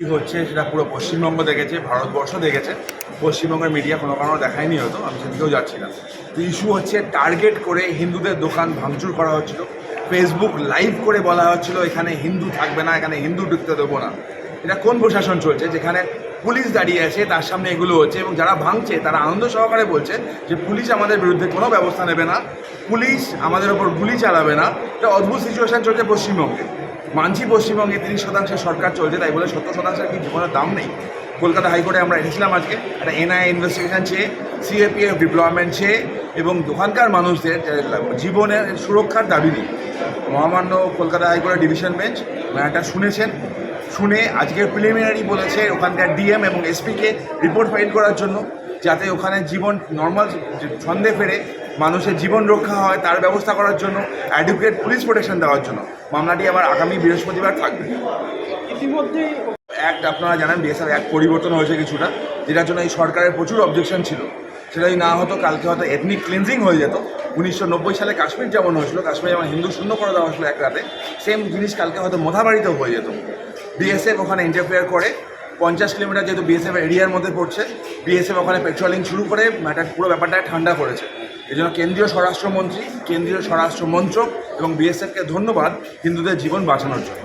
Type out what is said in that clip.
কি হচ্ছে সেটা পুরো পশ্চিমবঙ্গ দেখেছে, ভারতবর্ষ দেখেছে। পশ্চিমবঙ্গের মিডিয়া কোনো কারণে দেখায়নি হয়তো, আমি সেদিকেও যাচ্ছি না। তো ইস্যু হচ্ছে টার্গেট করে হিন্দুদের দোকান ভাঙচুর করা হচ্ছিল। ফেসবুক লাইভ করে বলা হচ্ছিল, এখানে হিন্দু থাকবে না, এখানে হিন্দু ঢুকতে দেবো না। এটা কোন প্রশাসন চলছে? যেখানে পুলিশ দাঁড়িয়ে আছে, তার সামনে এগুলো হচ্ছে এবং যারা ভাঙছে, তারা আনন্দ সহকারে বলছে যে পুলিশ আমাদের বিরুদ্ধে কোনো ব্যবস্থা নেবে না, পুলিশ আমাদের ওপর গুলি চালাবে না। এটা অদ্ভুত সিচুয়েশন চলছে পশ্চিমবঙ্গে। মানছি পশ্চিমবঙ্গে তিরিশ শতাংশের সরকার চলছে, তাই বলে সত্তর শতাংশের কি জীবনের দাম নেই। কলকাতা হাইকোর্টে আমরা এসেছিলাম আজকে, একটা এনআইএ ইনভেস্টিগেশন চেয়ে সিএপিএফ ডিপ্লয়মেন্ট চেয়ে, এবং ওখানকার মানুষদের জীবনের সুরক্ষার দাবি নিয়ে। মহামান্য কলকাতা হাইকোর্টের ডিভিশন বেঞ্চ ম্যাটার শুনেছেন। শুনে আজকের প্রিলিমিনারি বলেছে ওখানকার ডিএম এবং এসপিকে রিপোর্ট ফাইল করার জন্য, যাতে ওখানে জীবন নর্মাল ছন্দে ফেরে মানুষের জীবন রক্ষা হয় তার ব্যবস্থা করার জন্য অ্যাডভোকেট পুলিশ প্রোটেকশন দেওয়ার জন্য। মামলাটি আবার আগামী বৃহস্পতিবার থাকবে। ইতিমধ্যে অ্যাক্ট আপনারা জানেন বিএসএফ অ্যাক্ট পরিবর্তন হয়েছে কিছুটা যেটার জন্য এই সরকারের প্রচুর অবজেকশন ছিল। সেটা যদি না হতো কালকে হয়তো এথনিক ক্লিনজিং হয়ে যেত। উনিশশো নব্বই সালে কাশ্মীর যেমন হয়েছিল কাশ্মীর যেমন হিন্দু শূন্য করে দেওয়া হয়েছিল এক রাতে সেম জিনিস কালকে হয়তো মোথাবাড়িতেও হয়ে যেত। বিএসএফ ওখানে ইন্টারফেয়ার করে। পঞ্চাশ কিলোমিটার যেহেতু বিএসএফ এরিয়ার মধ্যে পড়ছে বিএসএফ ওখানে পেট্রোলিং শুরু করে ম্যাটার পুরো ব্যাপারটা ঠান্ডা করেছে। এই জন্য কেন্দ্রীয় স্বরাষ্ট্রমন্ত্রী কেন্দ্রীয় স্বরাষ্ট্র মন্ত্রক এবং বিএসএফকে ধন্যবাদ হিন্দুদের জীবন বাঁচানোর জন্য।